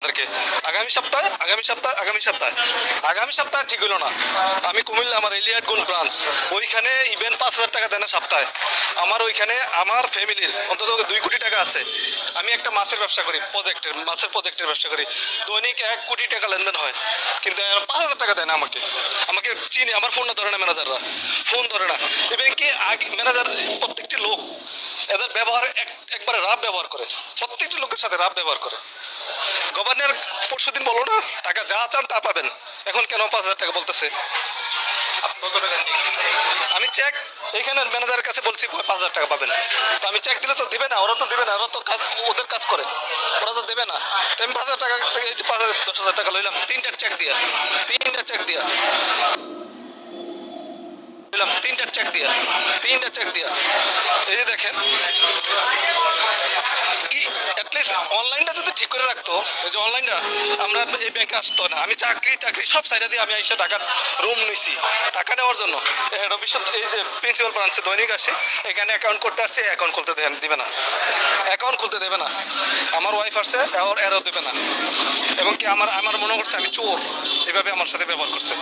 তাদেরকে। আগামী সপ্তাহে আগামী সপ্তাহে আগামী সপ্তাহে। আগামী সপ্তাহে ঠিক হলো না। আমি কুমিল্লা, আমার এলিয়াটগঞ্জ ব্রাঞ্চ। ওইখানে ইভেন্ট পাঁচ হাজার টাকা দেয় না সপ্তাহে। আমার ওইখানে, আমার ফ্যামিলির অন্তত দুই কোটি টাকা আছে। আমি একটা মাছের ব্যবসা করি প্রজেক্টের মাছের প্রজেক্টের ব্যবসা করি। দৈনিক এক কোটি টাকা লেনদেন হয়। কিন্তু পাঁচ হাজার টাকা দেয় না আমাকে। আমাকে চিনি, আমার ফোন না ধরে না ম্যানেজাররা ফোন ধরে না। এবং কি আগে ম্যানেজার প্রত্যেকটি লোক, এদের ব্যবহার একবারে রাব ব্যবহার করে। প্রত্যেকটি লোকের সাথে রাব ব্যবহার করে। গভর্নর পরশু দিন বলো না টাকা যা চান তা পাবেন। এখন কেন পাঁচ হাজার টাকা বলতেছে? আমি চেক এইখানে ম্যানেজারের কাছে বলছি পাঁচ হাজার টাকা পাবেন। তো আমি চেক দিলে তো দিবে না ওরা তো দিবে না ওরা তো কাজ ওদের কাজ করে। ওরা তো দেবে না। তো আমি পাঁচ হাজার টাকা থেকে পাঁচ হাজার দশ হাজার টাকা লইলাম তিনটা চেক দিয়া। তিনটা চেক দিয়া। তিনটা চেক দিয়া। তিনটা চেক দিয়া। এই দেখেন অ্যাটলিস্ট অনলাইনটা যদি ঠিক করে রাখতো, এই যে অনলাইনটা আমরা এই ব্যাংকে আসতো না। আমি চাকরি, টাকরি, সব সাইডে দিয়ে আমি এসে টাকার রুম নিছি, টাকা নেওয়ার জন্য। হেড অফিস এই যে প্রিন্সিপাল ব্রাঞ্চে দৈনিক আসে, এখানে অ্যাকাউন্ট করতে আসছে অ্যাকাউন্ট খুলতে দেন- দিবে না। অ্যাকাউন্ট খুলতে দেবে না। আমার ওয়াইফ আসছে ওর এরও দেবে না। এবং কি আমার আমার মনে করছে আমি চোর। এভাবে আমার সাথে ব্যবহার করছে।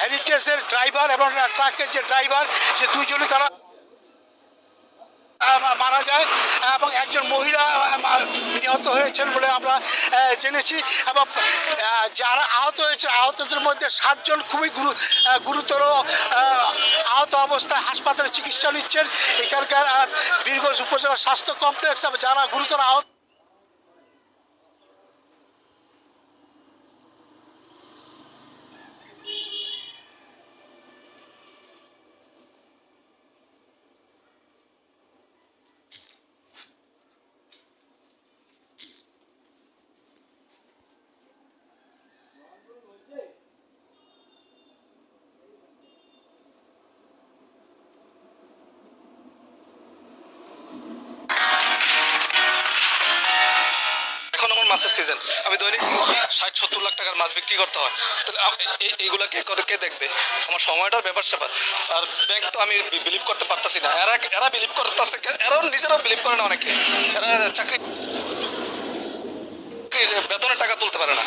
হেরিটেজের ড্রাইভার এবং ট্রাকের যে ড্রাইভার সে দুজনই তারা মারা যায় এবং একজন মহিলা নিহত হয়েছেন বলে আমরা জেনেছি এবং যারা আহত হয়েছে, আহতদের মধ্যে সাতজন খুবই গুরু গুরুতর আহত অবস্থায় হাসপাতালে চিকিৎসা নিচ্ছেন। এখানকার বীরগঞ্জ উপজেলা স্বাস্থ্য কমপ্লেক্স যারা গুরুতর আহত মাছের সিজন আমি দৈনিক ষাট, সত্তর লাখ টাকার মাছ বিক্রি করতে হয়। তাহলে এইগুলা কে করে কে দেখবে? আমার সময়টার ব্যাপার স্যাপার। আর ব্যাংক তো আমি বিলিভ করতে পারতাছি না। এরা এরা বিলিভ করতেছে এরাও নিজেরাও বিলিভ করে না অনেকে। এরা চাকরি বেতনের টাকা তুলতে পারে না।